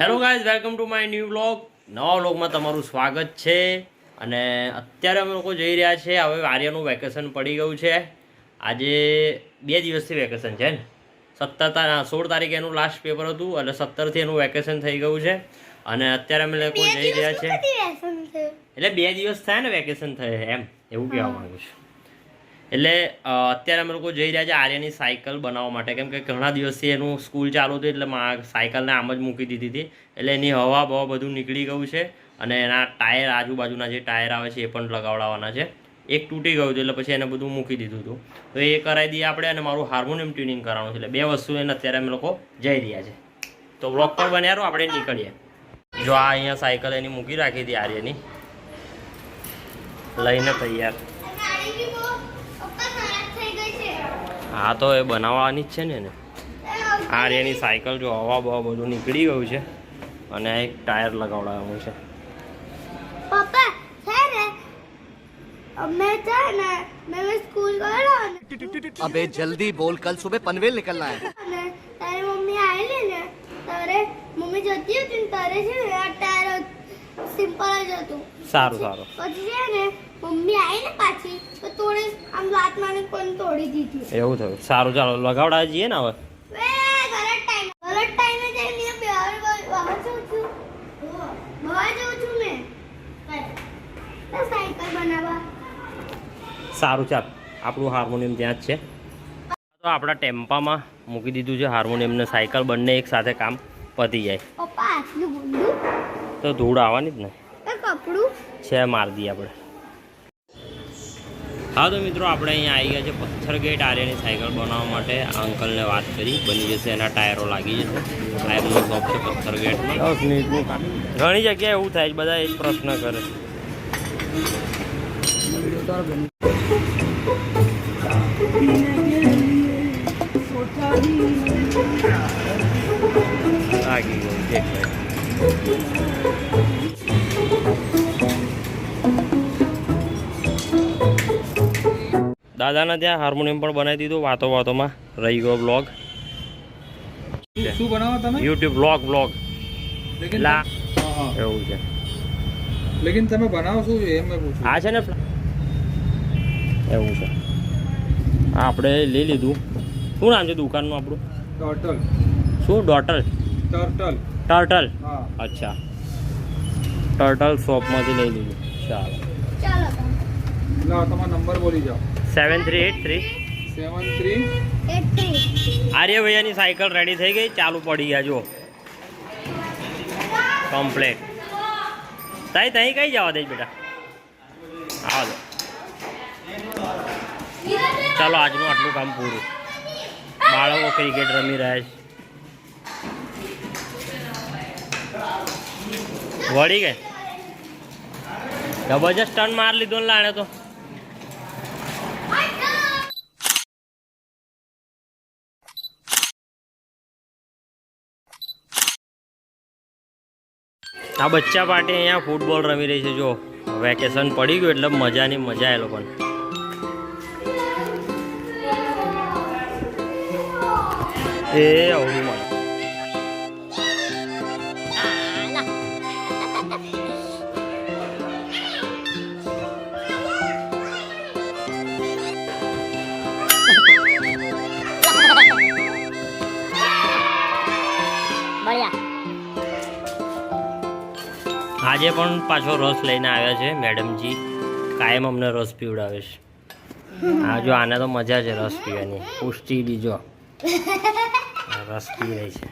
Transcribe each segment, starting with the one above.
Hello guys welcome to my new vlog નવા વ્લોગમાં તમારું સ્વાગત છે. અને અત્યારે અમે લોકો જઈ રહ્યા છે. હવે આર્યનું વેકેશન પડી ગયું છે. આજે બે દિવસથી વેકેશન છે ને? સત્તર તારીખ સોળ તારીખે એનું લાસ્ટ પેપર હતું. અને સત્તરથી એનું વેકેશન થઈ ગયું છે. અને અત્યારે અમે લોકો જઈ રહ્યા છે. એટલે બે દિવસ થયા ને વેકેશન થયે એમ. એવું કહેવા માગું છું. એટલે અત્યારે અમે લોકો જઈ રહ્યા છે આર્યની સાયકલ બનાવવા માટે. કેમ કે ઘણા દિવસથી એનું સ્કૂલ ચાલુ હતું એટલે સાયકલને આમ જ મૂકી દીધી હતી. એટલે એની હવા બવા બધું નીકળી ગયું છે અને એના ટાયર આજુબાજુના જે ટાયર આવે છે એ પણ લગાવડાવવાના છે. એક તૂટી ગયું હતું એટલે પછી એને બધું મૂકી દીધું હતું. તો એ કરાવી દઈએ આપણે અને મારું હાર્મોનિયમ ટ્યુનિંગ કરવાનું છે. એટલે બે વસ્તુ એને અત્યારે અમે લોકો જઈ રહ્યા છે. તો બ્લોક પર બન્યા આપણે નીકળીએ. જો આ અહીંયા સાયકલ એની મૂકી રાખી હતી આર્યની. લઈને તૈયાર. હા તો એ બનાવવાની જ છે ને એને. આ એની સાયકલ જો હવા બવા બધું નીકળી ગયું છે અને એક ટાયર લગાવડાવવાનું છે. અમે અબે જલ્દી બોલ કલ સુબહ પનવેલ નીકળના હે. તારે મમ્મી આવેલી ને તારે મમ્મી જતી હતી ને તારે છે આ ટાયર સિમ્પલ જ હતું. સારું સારું. પછી છે ને મમ્મી આવી ને પાછી તો તોડે આમ લાત મારી કોઈ તોડી દીધી. એવું થયું. સારું ચાલો લગાવડા જઈએ ને હવે? ગલત ટાઈમ ગલત ટાઈમે જઈને બહાર બહાર જઉં છું બહાર જઉં છું મેં સાયકલ બનાવવા. સારું ચાલ. આપણું હાર્મોનિયમ ત્યાં જ છે. તો આપણા ટેમ્પામાં મૂકી દીધું છે હાર્મોનિયમ ને સાયકલ બંને એક સાથે કામ પતી જાય. પપ્પા આટલું ગુંડું તો ધૂળ આવવાની જ ને. છે માર દઈએ આપણે હા તો મિત્રો આપણે અહીંયા આવી ગયા છે પથ્થર ગેટ. આર્યની સાયકલ બનાવવા માટે આ અંકલને વાત કરી. બની જશે એના ટાયરો લાગી જશે. ટાયરનો શોપ છે પથ્થર ગેટમાં. ઘણી જગ્યાએ એવું થાય છે બધા એ પ્રશ્ન કરે. લાગી ગયું દેખાય દાદાના ત્યાં હાર્મોનિયમ પણ બનાવી દીધું વાતો વાતોમાં રહી ગયો બ્લોગ શું બનાવો તમે? યુટ્યુબ બ્લોગ બ્લોગ લા. એવું છે. લેકિન તમે બનાવો શું એમ આ છે ને એવું છે. હા આપણે લઈ લીધું. શું નામ છે દુકાનનું આપણું? શું? ડોટલ. ટર્ટલ. ટર્ટલ? હા. અચ્છા. ટર્ટલ શોપમાંથી લઈ લીધું. ચાલો. ચાલો તમે તમારો નંબર બોલી જાઓ. Seven three eight three. Seven three. Eight three. Arya ભૈયાની cycle ready થઈ ગઈ. ચાલુ પડી ગયા જો કમ્પ્લેટ તઈ તઈ કઈ જવા દે બેટા? આવો દો ચાલો આજનું આટલું કામ પૂરું. બાળકો ક્રિકેટ રમી રહ્યા છે. વળી ગઈ. જબરજસ્ત ટર્ન માર લીધો ને લાણે તો. આ બચ્ચા પાર્ટી અહીંયા ફૂટબોલ રમી રહી છે, જો. વેકેશન પડી ગયું એટલે મજાની મજા એ લોકોને. એ અવળું મળે આજે પણ પાછો રસ લઈને આવ્યા છે મેડમજી. કાયમ અમને રસ પીવડાવે છે. હા જો આને તો મજા છે રસ પીવાની. પુષ્ટિ બીજો. રસ પી રહી છે.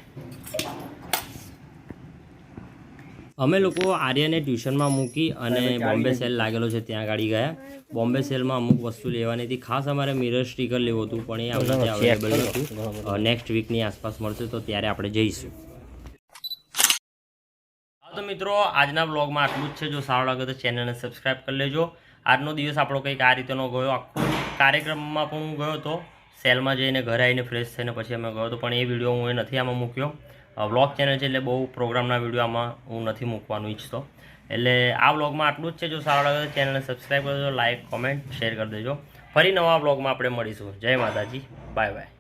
અમે લોકો આર્યને ટ્યુશનમાં મૂકી અને બોમ્બે સેલ લાગેલો છે ત્યાં ગાડી ગયા. બોમ્બે સેલમાં અમુક વસ્તુ લેવાની હતી. ખાસ અમારે મિરર સ્ટીકર લેવું હતું પણ એ અવેલેબલ નેક્સ્ટ વીકની આસપાસ મળશે તો ત્યારે આપણે જઈશું. મિત્રો, આજના બ્લોગમાં આટલું જ છે. જો સારો લાગે તો ચેનલને સબસ્ક્રાઈબ કરી લેજો. આજનો દિવસ આપણો કંઈક આ રીતેનો ગયો. આખો કાર્યક્રમમાં પણ હું ગયો હતો સેલમાં જઈને ઘરે આવીને ફ્રેશ થઈને પછી અમે ગયો હતો પણ એ વીડિયો હું એ નથી આમાં મૂક્યો. વ્લોગ ચેનલ છે એટલે બહુ પ્રોગ્રામના વીડિયો આમાં હું નથી મૂકવાનું ઈચ્છતો. એટલે આ વ્લોગમાં આટલું જ છે. જો સારો લાગે તો ચેનલને સબસ્ક્રાઈબ કરી દેજો લાઇક કોમેન્ટ શેર કરી દેજો. ફરી નવા વ્લોગમાં આપણે મળીશું. જય માતાજી. Bye bye